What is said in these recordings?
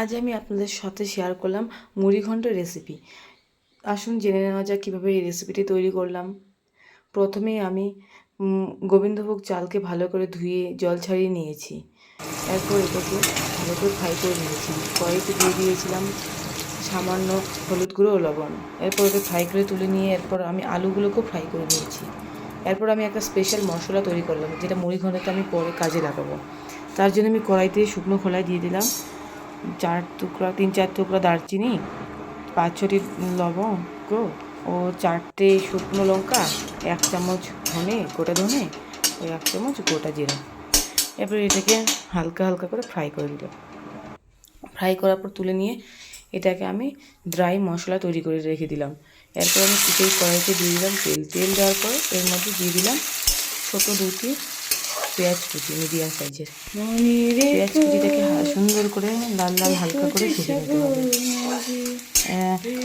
আজ আমি আপনাদের সাথে শেয়ার করলাম মুড়িঘণ্ট রেসিপি আসুন জেনে নেওয়া যাক কীভাবে এই রেসিপিটি তৈরি করলাম। প্রথমেই আমি গোবিন্দভোগ চালকে ভালো করে ধুয়ে জল ছাড়িয়ে নিয়েছি। এরপর এটাকে ভালো করে ফ্রাই করে নিয়েছি। কড়াইতে দিয়ে দিয়েছিলাম সামান্য হলুদ গুঁড়ো ও লবণ। এরপর ওটা ফ্রাই করে তুলে নিয়ে এরপর আমি আলুগুলোকেও ফ্রাই করে নিয়েছি। এরপর আমি একটা স্পেশাল মশলা তৈরি করলাম, যেটা মুড়ি ঘন্টাতে আমি পরে কাজে লাগাবো। তার জন্য আমি কড়াইতে শুকনো খোলায় দিয়ে দিলাম। চার টুকরা, তিন চার টুকরা দারচিনি, পাঁচ ছটি লবঙ্গ, ও চারটে শুকনো লঙ্কা, এক চামচ ধনে, গোটা ধনে, ও এক চামচ গোটা জিরা। এরপর এটাকে হালকা হালকা করে ফ্রাই করে দিল ফ্রাই করার পর তুলে নিয়ে এটাকে আমি ড্রাই মশলা তৈরি করে রেখে দিলাম। এরপর আমি সেই কড়াইতে দিয়ে দিলাম তেল। তেল দেওয়ার পর এর মধ্যে দিয়ে দিলাম ছোটো দুটি পেঁয়াজ কুচি মিডিয়াম সাইজের পেঁয়াজ কুচিটাকে সুন্দর করে লাল লাল হালকা করে ভেজে নিতে হবে।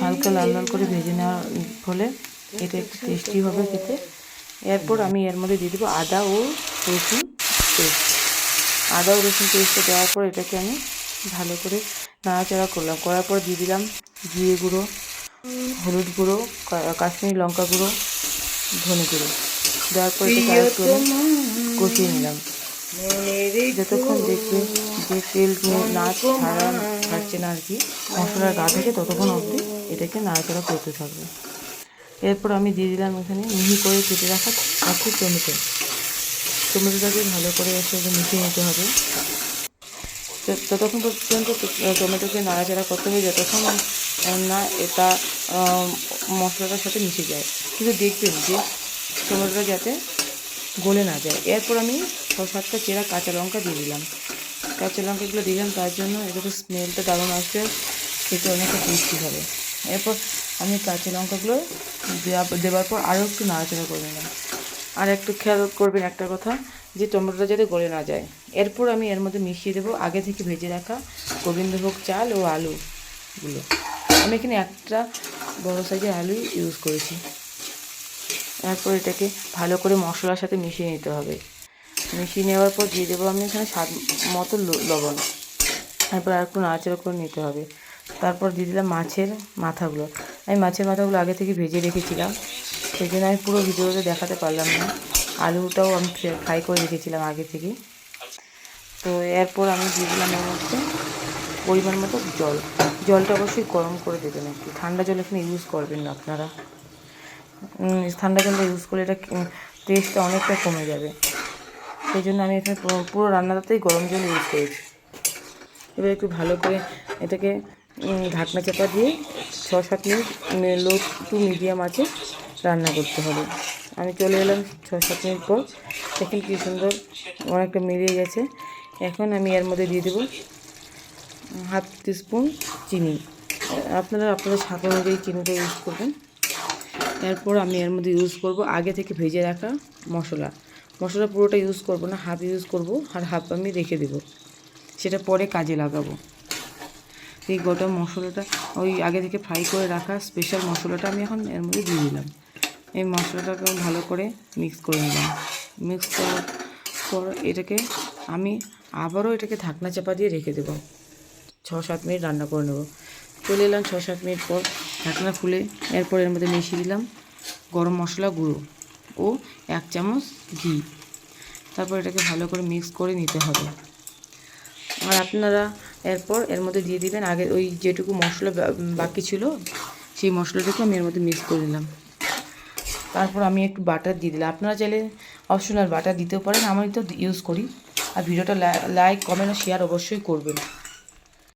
হালকা লাল লাল করে ভেজে নেওয়ার ফলে এটা একটু টেস্টি হবে খেতে। এরপর আমি এর মধ্যে দিয়ে দেবো আদা ও রসুন পেস্ট। আদা ও রসুন পেস্টটা দেওয়ার পর এটাকে আমি ভালো করে নাড়াচাড়া করলাম। করার পর দিয়ে দিলাম জিরে গুঁড়ো হলুদ গুঁড়ো কাশ্মীরি লঙ্কা গুঁড়ো ধনে গুঁড়ো। দেওয়ার আর কষিয়ে নিলাম। যতক্ষণ দেখবে যে তেল নে- ছাড়া ছাড়ছে না আর কি, মশলার গা থেকে ততক্ষণ অবধি এটাকে নাড়াচাড়া করতে থাকবে। এরপর আমি দিয়ে দিলাম এখানে মিহি করে কেটে রাখা একটি টমেটো। টমেটোটাকে ভালো করে এর সাথে মিশিয়ে নিতে হবে। ততক্ষণ পর্যন্ত টমেটোকে নাড়াচাড়া করতে হবে, যতক্ষণ না এটা মশলাটার সাথে মিশে যায়। কিন্তু দেখবেন যে টমেটোটা যাতে গলে না যায়। এরপর আমি ছ সাতটা চেরা কাঁচা লঙ্কা দিয়ে দিলাম। কাঁচা লঙ্কাগুলো দিলাম, তার জন্য এটাতে স্মেলটা দারুণ আসবে, খেতে অনেকটা টেস্টি হবে। এরপর আমি কাঁচা লঙ্কাগুলো দেওয়া- দেওয়ার পর আরও একটু নাড়াচাড়া করে নিলাম। আর একটু খেয়াল করবেন একটা কথা, যে টমেটোটা যাতে গলে না যায়। এরপর আমি এর মধ্যে মিশিয়ে দেবো আগে থেকে ভেজে রাখা গোবিন্দভোগ চাল ও আলুগুলো। আমি এখানে একটা বড় সাইজের আলু ইউজ করেছি। তারপর এটাকে ভালো করে মশলার সাথে মিশিয়ে নিতে হবে। মিশিয়ে নেওয়ার পর দিয়ে দেবো আমি এখানে স্বাদ মতো লবণ। তারপর আর একটু নাড়াচাড়া করে নিতে হবে। তারপর দিয়ে দিলাম মাছের মাথাগুলো। আমি মাছের মাথাগুলো আগে থেকে ভেজে রেখেছিলাম। সেই জন্য আমি পুরো ভিডিওতে দেখাতে পারলাম না। আলুটাও আমি ফ্রাই করে রেখেছিলাম আগে থেকেই। তো এরপর আমি দিয়ে দিলাম এর মধ্যে পরিমাণ মতো জল। জলটা অবশ্যই গরম করে দেবেন একটু। ঠান্ডা জল এখানে ইউজ করবেন না আপনারা। ঠান্ডা জলটা ইউজ করলে এটা টেস্টটা অনেকটা কমে যাবে। সেই জন্য আমি এখানে পুরো- রান্নাটাতেই গরম জল ইউজ করেছি। এবার একটু ভালো করে এটাকে ঢাকনা চাপা দিয়ে ছ সাত মিনিট লো টু মিডিয়াম আছে রান্না করতে হবে। আমি চলে এলাম ছ সাত মিনিট পর। দেখেন কী সুন্দর অনেকটা মিলিয়ে গেছে। এখন আমি এর মধ্যে দিয়ে দেবো হাফ টিস্পুন চিনি। আপনারা, আপনাদের স্বাদ অনুযায়ী চিনিটা ইউজ করবেন। এরপর আমি এর মধ্যে ইউজ করব আগে থেকে ভেজে রাখা মশলা। মশলা পুরোটা ইউজ করব না হাফ ইউজ করব আর হাফ আমি রেখে দেব। সেটা পরে কাজে লাগাবো। এই গোটা মশলাটা, ওই আগে থেকে ফ্রাই করে রাখা স্পেশাল মশলাটা আমি এখন এর মধ্যে দিয়ে দিলাম। এই মশলাটাকে ভালো করে মিক্স করে নিলাম। মিক্স করার পর এটাকে আমি আবারও এটাকে ঢাকনা চাপা দিয়ে রেখে দেবো। ছ সাত মিনিট রান্না করে নেব। চলে এলাম ছ সাত মিনিট পর ঢাকনা খুলে এরপর এর মধ্যে মিশিয়ে দিলাম গরম মশলা গুঁড়ো ও এক চামচ ঘি। তারপর এটাকে ভালো করে মিক্স করে নিতে হবে। আর আপনারা এরপর এর মধ্যে দিয়ে দিবেন আগে ওই যেটুকু মশলা বাকি ছিল সেই মশলাটুকু আমি এর মধ্যে মিক্স করে দিলাম তারপর আমি একটু বাটার দিয়ে দিলাম। আপনারা চাইলে অপশনাল বাটার দিতেও পারেন আমি তো ইউজ করি। আর ভিডিওটা লাইক কমেন্ট ও শেয়ার অবশ্যই করবেন।